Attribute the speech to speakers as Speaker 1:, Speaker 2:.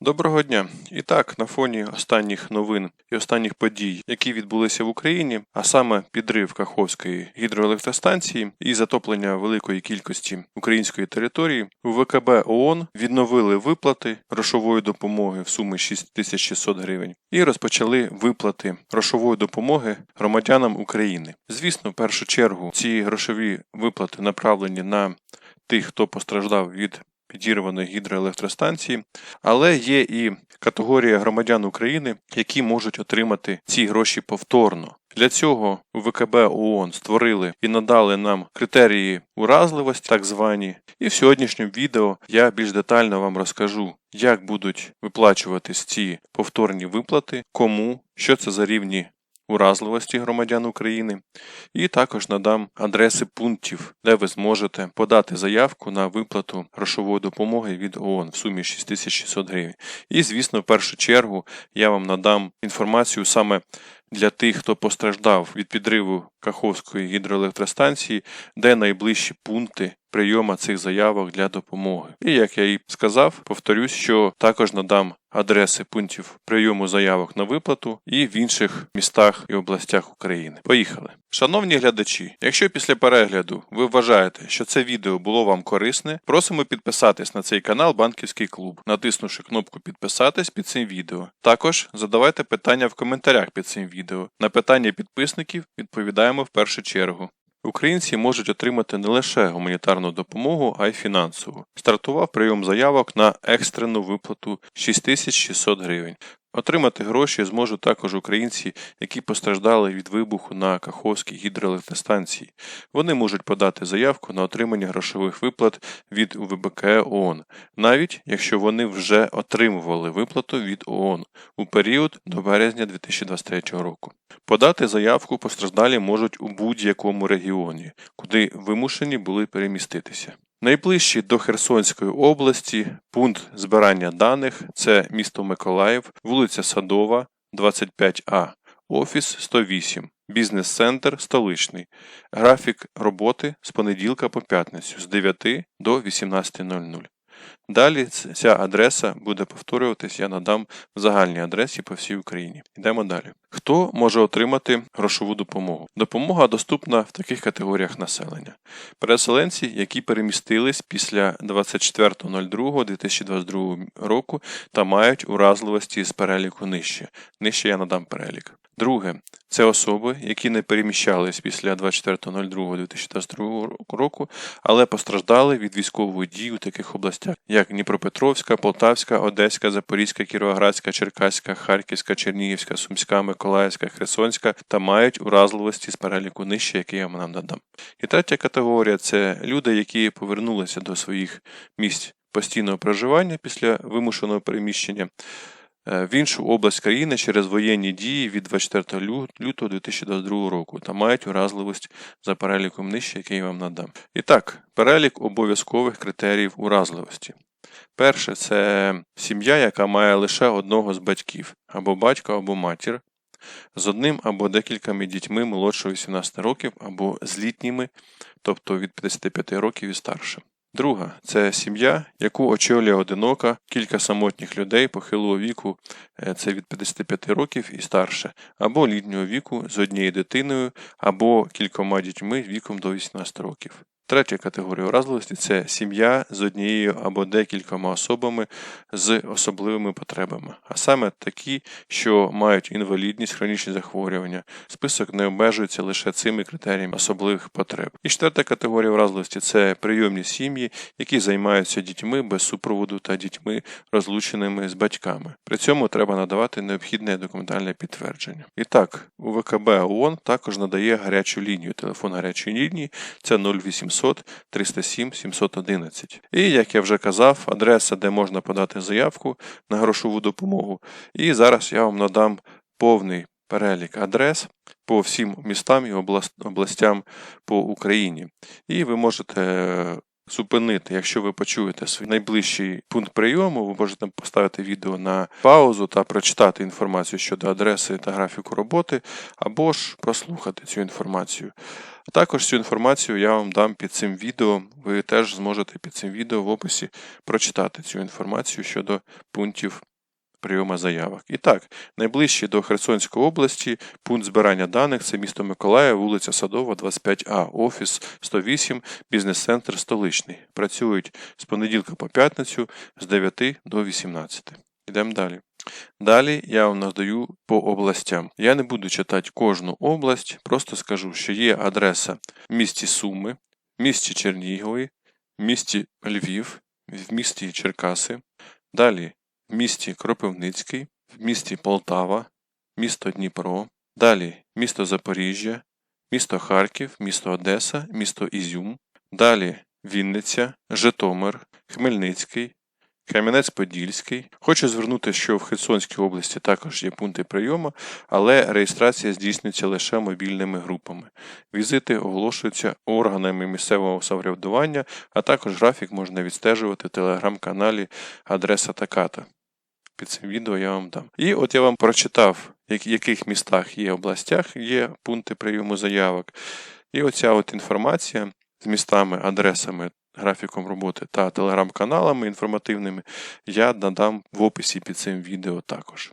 Speaker 1: Доброго дня! І так, на фоні останніх новин і останніх подій, які відбулися в Україні, а саме підрив Каховської гідроелектростанції і затоплення великої кількості української території, у ВКБ ООН відновили виплати грошової допомоги в сумі 6600 гривень і розпочали виплати грошової допомоги громадянам України. Звісно, в першу чергу ці грошові виплати направлені на тих, хто постраждав від підірваної гідроелектростанції, але є і категорія громадян України, які можуть отримати ці гроші повторно. Для цього ВКБ ООН створили і надали нам критерії уразливості, так звані. І в сьогоднішньому відео я більш детально вам розкажу, як будуть виплачуватись ці повторні виплати, кому, що це за рівні уразливості громадян України, і також надам адреси пунктів, де ви зможете подати заявку на виплату грошової допомоги від ООН в сумі 6600 гривень. І, звісно, в першу чергу я вам надам інформацію саме для тих, хто постраждав від підриву Каховської гідроелектростанції, де найближчі пункти прийома цих заявок для допомоги. І як я і сказав, повторюсь, що також надам адреси пунктів прийому заявок на виплату і в інших містах і областях України. Поїхали. Шановні глядачі, якщо після перегляду ви вважаєте, що це відео було вам корисне, просимо підписатись на цей канал Банківський клуб, натиснувши кнопку підписатись під цим відео. Також задавайте питання в коментарях під цим відео. На питання підписників відповідаємо в першу чергу. Українці можуть отримати не лише гуманітарну допомогу, а й фінансову. Стартував прийом заявок на екстрену виплату 6600 гривень. Отримати гроші зможуть також українці, які постраждали від вибуху на Каховській гідроелектростанції. Вони можуть подати заявку на отримання грошових виплат від УВБК ООН, навіть якщо вони вже отримували виплату від ООН у період до березня 2023 року. Подати заявку постраждалі можуть у будь-якому регіоні, куди вимушені були переміститися. Найближчий до Херсонської області пункт збирання даних це місто Миколаїв, вулиця Садова, 25А, офіс 108, бізнес-центр столичний. Графік роботи з понеділка по п'ятницю з 9 до 18.00. Далі ця адреса буде повторюватись, я надам в загальній адресі по всій Україні. Йдемо далі. Хто може отримати грошову допомогу? Допомога доступна в таких категоріях населення. Переселенці, які перемістились після 24.02.2022 року та мають уразливості з переліку нижче. Нижче я надам перелік. Друге, це особи, які не переміщались після 24.02.2022 року, але постраждали від військової дії у таких областях, як Дніпропетровська, Полтавська, Одеська, Запорізька, Кіровоградська, Черкаська, Харківська, Чернігівська, Сумська, Миколаївська, Херсонська та мають уразливості з переліку нижче, який я вам надам. І третя категорія це люди, які повернулися до своїх місць постійного проживання після вимушеного переміщення. Е, в іншу область країни через воєнні дії від 24 лютого 2022 року та мають уразливість за переліком нижче, який я вам надам. І так, перелік обов'язкових критеріїв уразливості. Перше це сім'я, яка має лише одного з батьків, або батька, або матір, з одним або декількома дітьми молодшого 18 років, або з літніми, тобто від 55 років і старше. Друга це сім'я, яку очолює одинока, кілька самотніх людей похилого віку, е, це від 55 років і старше, або літнього віку з однією дитиною, або кількома дітьми віком до 18 років. Третя категорія уразливості це сім'я з однією або декількома особами з особливими потребами, а саме такі, що мають інвалідність, хронічні захворювання. Список не обмежується лише цими критеріями особливих потреб. І четверта категорія уразливості це прийомні сім'ї, які займаються дітьми без супроводу та дітьми, розлученими з батьками. При цьому треба надавати необхідне документальне підтвердження. І так, у ВКБ ООН також надає гарячу лінію. Телефон гарячої лінії це 0800 700 307 711. І, як я вже казав, адреса, де можна подати заявку на грошову допомогу. І зараз я вам надам повний перелік адрес по всім містам і областям по Україні. І ви можете зупинити, якщо ви почуєте свій найближчий пункт прийому, ви можете поставити відео на паузу та прочитати інформацію щодо адреси та графіку роботи, або ж прослухати цю інформацію. Також цю інформацію я вам дам під цим відео. Ви теж зможете під цим відео в описі прочитати цю інформацію щодо пунктів прийому заявок. І так, найближчий до Херсонської області пункт збирання даних це місто Миколаїв, вулиця Садова, 25А, офіс 108, бізнес-центр столичний. Працюють з понеділка по п'ятницю з 9 до 18. Йдемо далі. Далі я вам надаю по областям. Я не буду читати кожну область, просто скажу, що є адреса в місті Суми, в місті Чернігові, в місті Львів, в місті Черкаси. Далі в місті Кропивницький, в місті Полтава, місто Дніпро, далі місто Запоріжжя, місто Харків, місто Одеса, місто Ізюм, далі Вінниця, Житомир, Хмельницький, Кам'янець-Подільський. Хочу звернути, що в Херсонській області також є пункти прийому, але реєстрація здійснюється лише мобільними групами. Візити оголошуються органами місцевого самоврядування, а також графік можна відстежувати в телеграм-каналі Адреса Таката. Під цим відео я вам дам. І от я вам прочитав, в яких містах є областях є пункти прийому заявок. І оця от інформація з містами, адресами, графіком роботи та телеграм-каналами інформативними я надам в описі під цим відео також.